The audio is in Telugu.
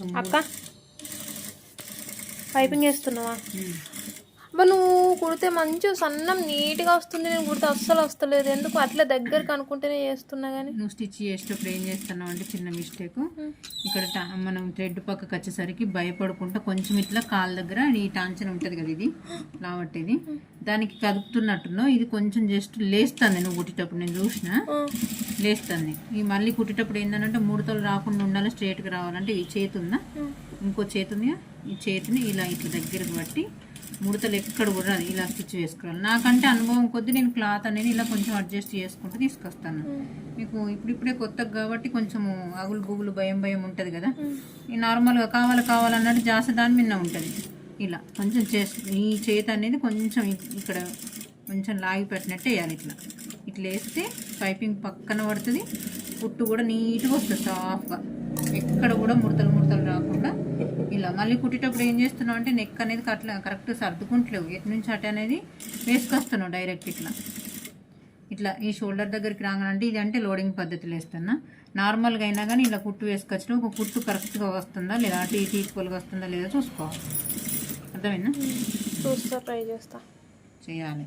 అక్క. పైపింగ్ వేస్తున్నావా. అబ్బా నువ్వు కుడితే మంచిగా సన్నం నీట్గా వస్తుంది. నేను కుడితే అస్సలు వస్తలేదు. ఎందుకు? అట్లా దగ్గరకు అనుకుంటేనే చేస్తున్నా కానీ నువ్వు స్టిచ్ చేసేటప్పుడు ఏం చేస్తున్నావు అంటే చిన్న మిస్టేక్ ఇక్కడ టా- మనం థ్రెడ్ పక్కకి వచ్చేసరికి భయపడకుండా కొంచెం ఇట్లా కాళ్ళ దగ్గర ఈ టాంచన్ ఉంటుంది కదా ఇది? లావట్టేది. దానికి కదుపుతున్నట్టున్నావు. ఇది కొంచెం జస్ట్ లేస్తుంది నువ్వు కుట్టేటప్పుడు. నేను చూసిన? లేస్తుంది. ఈ మళ్ళీ కుట్టేటప్పుడు ఏంటంటే ముడతలు రాకుండా ఉండాలి స్ట్రేట్గా రావాలంటే ఈ చేతి ఉందా ఇంకో చేతి ఉంది ఈ చేతిని ఇలా ఇట్లా దగ్గరకు పట్టి ముడతలు ఎక్కడ కూడా ఇలా స్టిచ్ వేసుకోవాలి నాకంటే అనుభవం కొద్దీ నేను క్లాత్ అనేది ఇలా కొంచెం అడ్జస్ట్ చేసుకుంటూ తీసుకొస్తాను. మీకు ఇప్పుడిప్పుడే కొత్తగా కాబట్టి కొంచెం అగులు గుగులు భయం భయం ఉంటుంది కదా. నార్మల్గా కావాలి కావాలన్నట్టు జాస్తి దాని మిన్న ఉంటుంది. ఇలా కొంచెం చేసి ఈ చేతి అనేది కొంచెం ఇక్కడ కొంచెం లాగి పెట్టినట్టు వేయాలి ఇట్లా. ఇట్లా వేస్తే పైపింగ్ పక్కన పడుతుంది. పుట్టు కూడా నీట్గా వస్తుంది సాఫ్గా ఎక్కడ కూడా ముడతలు ముడతలు మళ్ళీ కుట్టేటప్పుడు ఏం చేస్తున్నావు అంటే నెక్ అనేది అట్లా కరెక్ట్ సర్దుకుంటలేవు. ఎటు నుంచి అటు అనేది వేసుకొస్తున్నావు డైరెక్ట్ ఇట్లా. ఇట్లా ఈ షోల్డర్ దగ్గరికి రాగానంటే ఇది అంటే లోడింగ్ పద్ధతిలో వేస్తున్నా. నార్మల్గా అయినా కానీ ఇలా కుట్టు వేసుకొచ్చిన ఒక కుట్టు కరెక్ట్గా వస్తుందా లేదా అటు ఇటు ఈక్వల్గా వస్తుందా లేదా చూసుకోవాలి అర్థమైందా? చూస్తా ట్రై చేస్తా. చేయాలి.